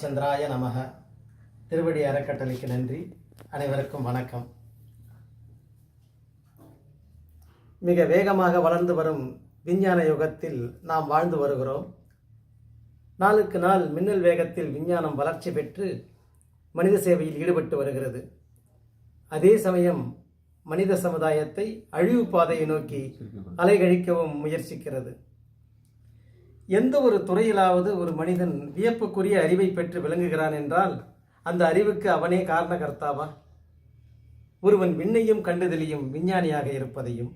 ராமச்சந்திராய நமக. திருவடி அறக்கட்டளைக்கு நன்றி. அனைவருக்கும் வணக்கம். மிக வேகமாக வளர்ந்து வரும் விஞ்ஞான யுகத்தில் நாம் வாழ்ந்து வருகிறோம். நாளுக்கு நாள் மின்னல் வேகத்தில் விஞ்ஞானம் வளர்ச்சி பெற்று மனித சேவையில் ஈடுபட்டு வருகிறது. அதே சமயம் மனித சமுதாயத்தை அழிவு பாதையை நோக்கி அலைகழிக்கவும் முயற்சிக்கிறது. எந்த ஒரு துறையிலாவது ஒரு மனிதன் வியப்புக்குரிய அறிவை பெற்று விளங்குகிறான் என்றால் அந்த அறிவுக்கு அவனே காரணகர்த்தாவா? ஒருவன் விண்ணையும் கண்டுதலியும் விஞ்ஞானியாக இருப்பதையும்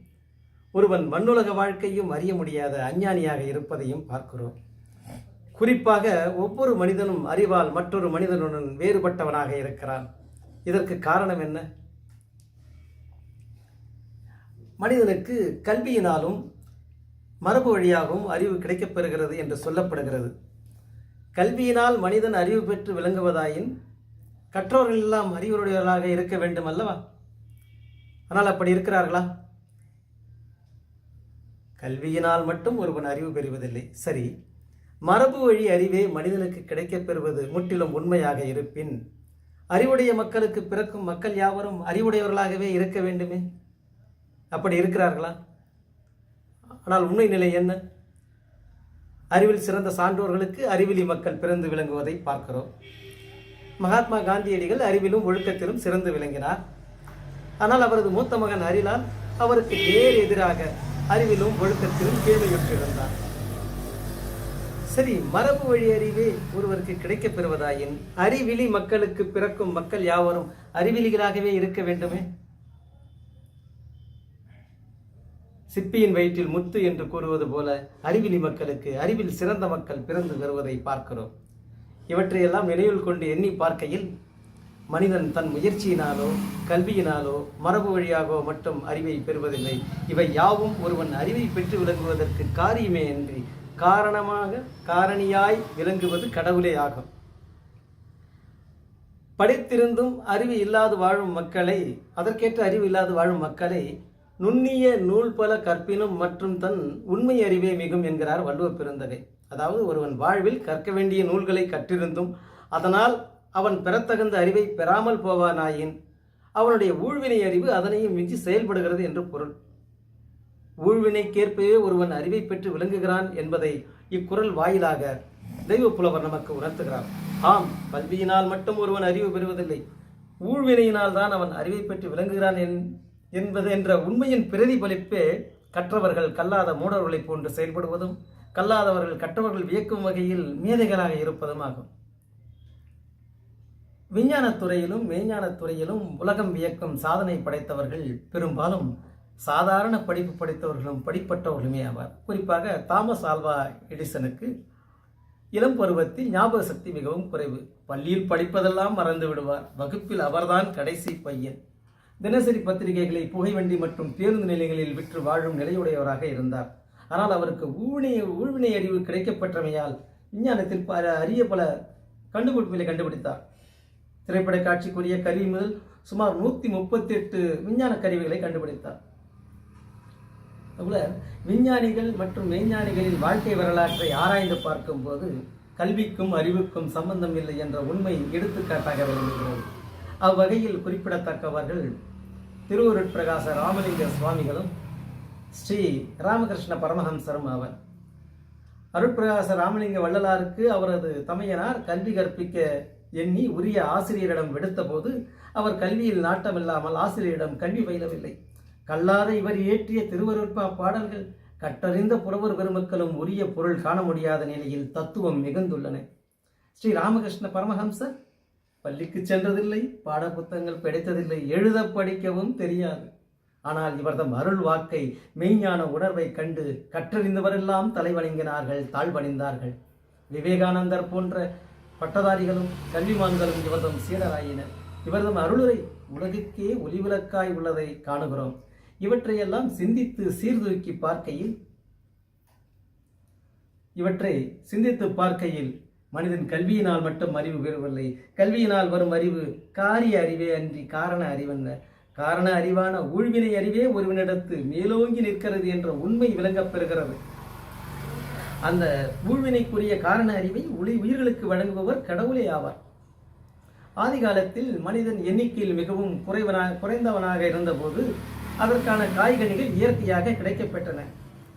ஒருவன் மண்ணுலக வாழ்க்கையும் அறிய முடியாத அஞ்ஞானியாக இருப்பதையும் பார்க்கிறோம். குறிப்பாக ஒவ்வொரு மனிதனும் அறிவால் மற்றொரு மனிதனுடன் வேறுபட்டவனாக இருக்கிறான். இதற்கு காரணம் என்ன? மனிதனுக்கு கல்வியினாலும் மரபு வழியாகவும் அறிவு கிடைக்கப்பெறுகிறது என்று சொல்லப்படுகிறது. கல்வியினால் மனிதன் அறிவு பெற்று விளங்குவதாயின் கற்றோர்கள் எல்லாம் அறிவுடையவர்களாக இருக்க வேண்டும் அல்லவா ஆனால் அப்படி இருக்கிறார்களா? கல்வியினால் மட்டும் ஒருவன் அறிவு பெறுவதில்லை. சரி மரபு வழி அறிவே மனிதனுக்கு கிடைக்கப் பெறுவது முற்றிலும் உண்மையாக இருப்பின் அறிவுடைய மக்களுக்கு பிறக்கும் மக்கள் யாவரும் அறிவுடையவர்களாகவே இருக்க வேண்டுமே? அப்படி இருக்கிறார்களா? ஆனால் உண்மை நிலை என்ன? அறிவில் சிறந்த சான்றோர்களுக்கு அறிவிலி மக்கள் பிறந்து விளங்குவதை பார்க்கிறோம். மகாத்மா காந்தியடிகள் அறிவிலும் ஒழுக்கத்திலும் சிறந்து விளங்கினார். ஆனால் அவரது மூத்த மகன் ஹரிலால் அவருக்கு நேர் எதிராக அறிவிலும் ஒழுக்கத்திலும் கேள்வியுற்றிருந்தார். சரி மரபு வழி அறிவே ஒருவருக்கு கிடைக்கப் பெறுவதாயின் அறிவிலி மக்களுக்கு பிறக்கும் மக்கள் யாவரும் அறிவிலிகளாகவே இருக்க வேண்டுமே? சிப்பியின் வயிற்றில் முத்து என்று கூறுவது போல அறிவிலி மக்களுக்கு அறிவில் சிறந்த மக்கள் பிறந்து வருவதை பார்க்கிறோம். இவற்றையெல்லாம் நினைவில் கொண்டு எண்ணி பார்க்கையில் மனிதன் தன் முயற்சியினாலோ கல்வியினாலோ மரபு வழியாகவோ மட்டும் அறிவை பெறுவதில்லை. இவை யாவும் ஒருவன் அறிவை பெற்று விளங்குவதற்கு காரியமே அன்றி காரணமாக காரணியாய் விளங்குவது கடவுளே ஆகும். படித்திருந்தும் அறிவு இல்லாது வாழும் மக்களை அதற்கேற்ற அறிவு இல்லாது வாழும் மக்களை நுண்ணிய நூல் பல கற்பினும் மற்றும் தன் உண்மை அறிவே மிகும் என்கிறார் வள்ளுவ பெருந்தகை. அதாவது ஒருவன் வாழ்வில் கற்க வேண்டிய நூல்களை கற்றிருந்தும் அதனால் அவன் பெறத்தகுந்த அறிவை பெறாமல் போவானாயின் அவனுடைய ஊழ்வினை அறிவு அதனையும் மிஞ்சி செயல்படுகிறது என்று பொருள். ஊழ்வினைக்கேற்பவே ஒருவன் அறிவை பெற்று விளங்குகிறான் என்பதை இக்குரல் வாயிலாக தெய்வ புலவர் நமக்கு உணர்த்துகிறார். ஆம் கல்வியினால் மட்டும் ஒருவன் அறிவு பெறுவதில்லை. ஊழ்வினையினால் தான் அவன் அறிவை பெற்று விளங்குகிறான் என் என்பது என்ற உண்மையின் பிரதிபலிப்பே கற்றவர்கள் கல்லாத மூடர்களைப் போன்று செயல்படுவதும் கல்லாதவர்கள் கற்றவர்கள் வியக்கும் வகையில் மேதைகளாக இருப்பதும் ஆகும் விஞ்ஞானத்துறையிலும் மெய்ஞானத்துறையிலும் உலகம் வியக்கும் சாதனை படைத்தவர்கள் பெரும்பாலும் சாதாரண படிப்பு படித்தவர்களும் படிப்பட்டவர்களுமே ஆவார். குறிப்பாக தாமஸ் ஆல்வா எடிசனுக்கு இளம் பருவத்தில் ஞாபக சக்தி மிகவும் குறைவு. பள்ளியில் படிப்பதெல்லாம் மறந்து விடுவார். வகுப்பில் அவர்தான் கடைசி பையன். தினசரி பத்திரிகைகளை புகைவண்டி மற்றும் பேருந்து நிலையங்களில் விற்று வாழும் நிலையுடையவராக இருந்தார். ஆனால் அவருக்கு ஊழிய ஊழ்வினை அறிவு கிடைக்கப்பட்டமையால் விஞ்ஞானத்தில் பல அரிய பல கண்டுபிடிப்புகளை கண்டுபிடித்தார். திரைப்பட காட்சிக்குரிய கருவி முதல் சுமார் நூற்றி முப்பத்தி எட்டு விஞ்ஞான கருவிகளை கண்டுபிடித்தார். அதுபோல விஞ்ஞானிகள் மற்றும் மெய்ஞானிகளின் வாழ்க்கை வரலாற்றை ஆராய்ந்து பார்க்கும்போது கல்விக்கும் அறிவுக்கும் சம்பந்தம் இல்லை என்ற உண்மை எடுத்துக்காட்டாக விளங்குகிறது. அவ்வகையில் குறிப்பிடத்தக்கவர்கள் திருவருட்பிரகாச ராமலிங்க சுவாமிகளும் ஸ்ரீ ராமகிருஷ்ண பரமஹம்சரும் ஆவர். அருட்பிரகாச ராமலிங்க வள்ளலாருக்கு அவரது தமையனார் கல்வி கற்பிக்க எண்ணி உரிய ஆசிரியரிடம் விடுத்தபோது அவர் கல்வியில் நாட்டமில்லாமல் ஆசிரியரிடம் கல்வி பயிலவில்லை. கல்லாத இவர் இயற்றிய திருவருட்பா பாடல்கள் கற்றறிந்த புறவர் பெருமக்களும் உரிய பொருள் காண முடியாத நிலையில் தத்துவம் மிகுந்துள்ளன. ஸ்ரீ ராமகிருஷ்ண பரமஹம்சர் பள்ளிக்கு சென்றதில்லை பாட புத்தகங்கள் கிடைத்ததில்லை எழுத படிக்கவும் தெரியாது. ஆனால் இவர்தம் அருள் வாக்கை மெய்ஞான உணர்வை கண்டு கற்றறிந்தவரெல்லாம் தலைவணங்கினார்கள் தாழ்வணிந்தார்கள். விவேகானந்தர் போன்ற பட்டதாரிகளும் கல்விமான்களும் இவர்தம் சீடராயினர். இவர்தம் அருளுரை உலகுக்கே ஒளிவிளக்காய் உள்ளதை காணுகிறோம். இவற்றையெல்லாம் சிந்தித்து சீர்தூக்கி பார்க்கையில் இவற்றை சிந்தித்து பார்க்கையில் மனிதன் கல்வியினால் மட்டும் அறிவு பெறவில்லை கல்வியினால் வரும் அறிவு காரிய அறிவே அன்றி காரண அறிவல்ல காரண அறிவான ஊழ்வினை அறிவே ஒருவனிடத்து மேலோங்கி நிற்கிறது என்ற உண்மை விளங்கப் பெறுகிறது. அந்த ஊழ்வினைக்குரிய காரண அறிவை உளி உயிர்களுக்கு வழங்குபவர் கடவுளே ஆவார். ஆதி காலத்தில் மனிதன் எண்ணிக்கையில் மிகவும் குறைவனாக குறைந்தவனாக இருந்தபோது அதற்கான காய்கனிகள் இயற்கையாக கிடைக்கப்பெற்றன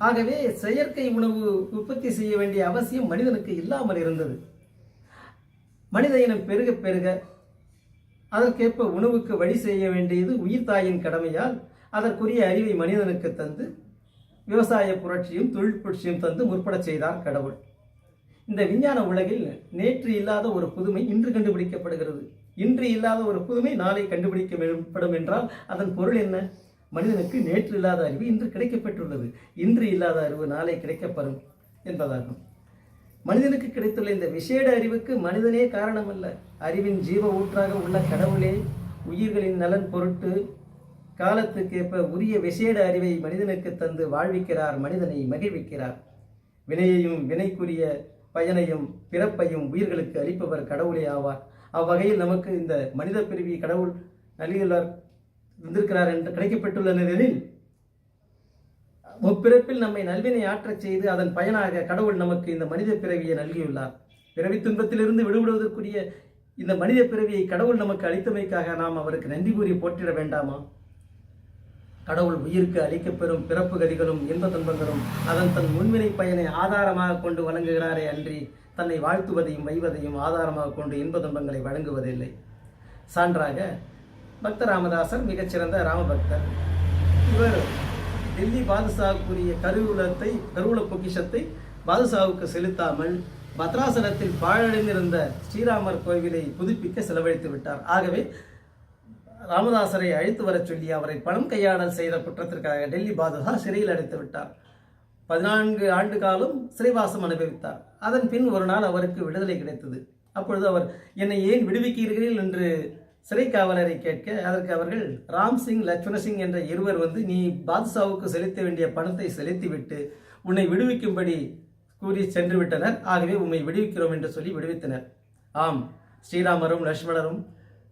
ஆகவே செயற்கை உணவு உற்பத்தி செய்ய வேண்டிய அவசியம் மனிதனுக்கு இல்லாமல் இருந்தது. மனித இனம் பெருக பெருக அதற்கேற்ப உணவுக்கு வழி செய்ய வேண்டியது உயிர் தாயின் கடமையால் அதற்குரிய அறிவை மனிதனுக்கு தந்து விவசாய புரட்சியும் தொழில் புரட்சியும் தந்து முற்படச் செய்தார் கடவுள். இந்த விஞ்ஞான உலகில் நேற்று இல்லாத ஒரு புதுமை இன்று கண்டுபிடிக்கப்படுகிறது. இன்று இல்லாத ஒரு புதுமை நாளை கண்டுபிடிக்கப்படும் என்றால் அதன் பொருள் என்ன? மனிதனுக்கு நேற்று இல்லாத அறிவு இன்று கிடைக்கப்பெற்றுள்ளது. இன்று இல்லாத அறிவு நாளை கிடைக்கப்பெறும் என்பதாகும். மனிதனுக்கு கிடைத்துள்ள இந்த விசேட அறிவுக்கு மனிதனே காரணமல்ல. அறிவின் ஜீவ ஊற்றாக உள்ள கடவுளே உயிர்களின் நலன் பொருட்டு காலத்துக்கேற்ப உரிய விசேட அறிவை மனிதனுக்கு தந்து வாழ்விக்கிறார் மனிதனை மகிழ்விக்கிறார். வினையையும் வினைக்குரிய பயனையும் பிறப்பையும் உயிர்களுக்கு அளிப்பவர் கடவுளே ஆவார். அவ்வகையில் நமக்கு இந்த மனித பிரிவி கடவுள் நல்கியுள்ளார். வந்திருக்கிறார் என்று கிடைக்கப்பட்டுள்ள நிலையில் முப்பிறப்பில் நம்மை நல்வினை ஆற்றச் செய்து அதன் பயனாக கடவுள் நமக்கு இந்த மனித பிறவியை நல்கியுள்ளார். பிறவி துன்பத்திலிருந்து விடுபடுவதற்குரிய இந்த மனித பிறவியை கடவுள் நமக்கு அளித்தமைக்காக நாம் அவருக்கு நன்றி கூறி போற்றிட வேண்டாமா? கடவுள் உயிருக்கு அளிக்கப்பெறும் பிறப்பு கதிகளும் இன்ப துன்பங்களும் அதன் தன் முன்வினை பயனை ஆதாரமாக கொண்டு வழங்குகிறாரே அன்றி தன்னை வாழ்த்துவதையும் வைவதையும் ஆதாரமாக கொண்டு இன்ப துன்பங்களை வழங்குவதில்லை. சான்றாக பக்த ராமதாசர் மிகச்சிறந்த ராமபக்தர். இவர் டெல்லி பாதுஷாவுக்குரிய கருவூலத்தை கருவூல பொக்கிஷத்தை பாதுஷாவுக்கு செலுத்தாமல் பத்ராசனத்தில் பாழடைந்திருந்த ஸ்ரீராமர் கோவிலை புதுப்பிக்க செலவழித்து விட்டார். ஆகவே ராமதாசரை அழைத்து வரச் சொல்லி அவரை பணம் கையாடல் செய்த குற்றத்திற்காக டெல்லி பாதுஷா சிறையில் அடைத்து விட்டார். பதினான்கு ஆண்டு காலம் சிறைவாசம் அனுபவித்தார். அதன் பின் ஒரு நாள் அவருக்கு விடுதலை கிடைத்தது. அப்பொழுது அவர் என்னை ஏன் விடுவிக்கிறீர்கள்? என்று சிறை காவலரை கேட்க அதற்கு அவர்கள் ராம் சிங் லட்சுமண சிங் என்ற இருவர் வந்து நீ பாதுஷாவுக்கு செலுத்த வேண்டிய பணத்தை செலுத்திவிட்டு உன்னை விடுவிக்கும்படி கூறி சென்று விட்டனர் ஆகவே உம்மை விடுவிக்கிறோம் என்று சொல்லி விடுவித்தனர். ஆம் ஸ்ரீராமரும் லட்சுமணரும்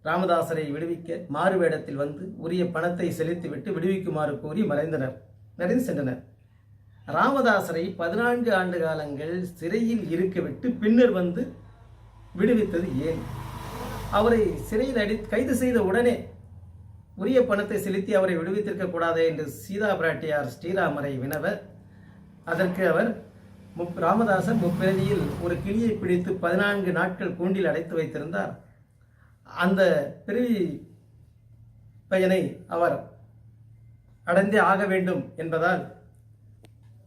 ராமதாசரை விடுவிக்க மாறு வேடத்தில் வந்து உரிய பணத்தை செலுத்திவிட்டு விடுவிக்குமாறு கூறி மறைந்தனர். நிறைந்து சென்றனர். ராமதாசரை பதினான்கு ஆண்டு காலங்கள் சிறையில் இருக்கவிட்டு பின்னர் வந்து விடுவித்தது ஏன்? அவரை சிறையில் அடி கைது செய்த உடனே உரிய பணத்தை செலுத்தி அவரை விடுவித்திருக்க கூடாது என்று சீதா பிராட்டியார் ஸ்ரீராமரை வினவ அதற்கு அவர் முப் ராமதாசன் முப்பிரதியில் ஒரு கிளியை பிடித்து பதினான்கு நாட்கள் கூண்டில் அடைத்து வைத்திருந்தார். அந்த பிறவி பயனை அவர் அடைந்தே ஆக வேண்டும் என்பதால்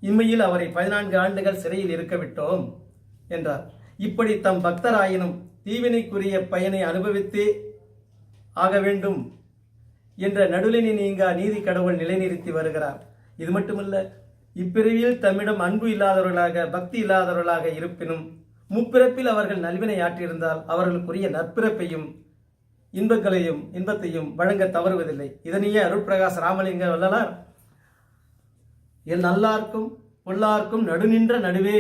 இம்மையில் அவரை பதினான்கு ஆண்டுகள் சிறையில் இருக்க விட்டோம் என்றார். இப்படி தம் பக்தராயினும் தீவினைக்குரிய பயனை அனுபவித்தே ஆக வேண்டும் என்ற நடுலினி நீங்கா நீதி கடவுள் நிலைநிறுத்தி வருகிறார். இது மட்டுமல்ல இப்பிரிவில் தம்மிடம் அன்பு இல்லாதவர்களாக பக்தி இல்லாதவர்களாக இருப்பினும் முப்பிறப்பில் அவர்கள் நல்வினை ஆற்றியிருந்தால் அவர்களுக்குரிய நற்பிறப்பையும் இன்பங்களையும் இன்பத்தையும் வழங்க தவறுவதில்லை. இதனையே அருட்பிரகாஷ் ராமலிங்க வல்லலார் என் நல்லார்க்கும் பொல்லார்க்கும் நடுநின்ற நடுவே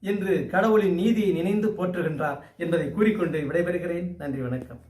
என்று கடவுளின் நீதியை நினைந்து போற்றுகின்றார் என்பதை கூறிக்கொண்டு விடைபெறுகிறேன். நன்றி வணக்கம்.